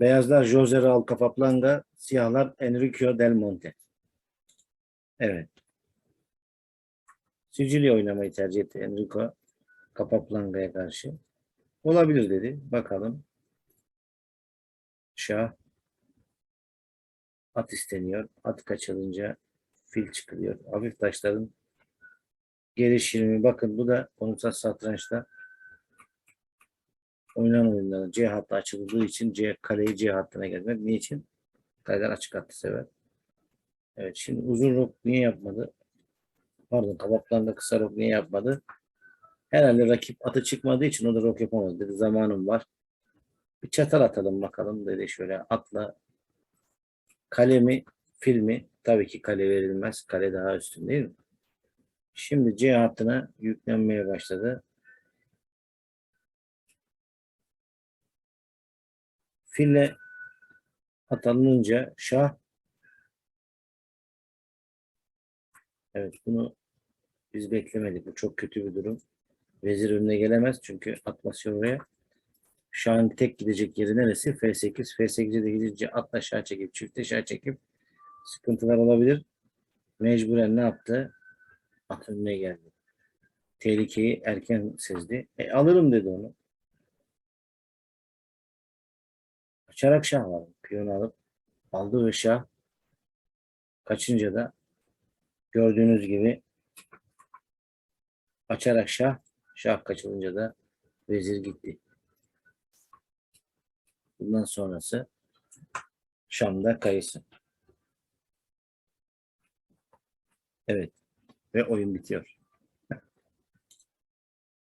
Beyazlar Jose Raul Capablanca, siyahlar Enrico Del Monte. Evet. Sicilya oynamayı tercih etti Enrico Capablanca'ya karşı. Olabilir dedi. Bakalım. Şah. At isteniyor. At kaçırınca fil çıkılıyor. Hafif taşların gelişimi. Bakın bu da konutsal satrançta oynanan oyunlarda C hattı açıldığı için C kaleyi C hattına gelmek. Niçin? Kaleler açık hattı sever. Evet şimdi uzun rok niye yapmadı? Pardon kabaklarında kısa rok niye yapmadı? Herhalde rakip atı çıkmadığı için o da rok yapamadı. Dedi zamanım var. Bir çatal atalım bakalım dedi şöyle atla kale mi fil mi? Tabii ki kale verilmez. Kale daha üstün değil mi? Şimdi C hattına yüklenmeye başladı. Fille at alınınca şah Evet bunu biz beklemedik. Bu çok kötü bir durum. Vezir önüne gelemez çünkü atması oraya. Şahın tek gidecek yeri neresi? F8. F8'e de gidince atla aşağı çekip çift aşağı çekip sıkıntılar olabilir. Mecburen ne yaptı? At önüne geldi. Tehlikeyi erken sezdi. E, alırım dedi onu. Açarak şah var. Piyonu alıp aldı ve şah kaçınca da gördüğünüz gibi açarak şah şah kaçılınca da vezir gitti. Bundan sonrası Şam'da kayısı. Evet. Ve oyun bitiyor.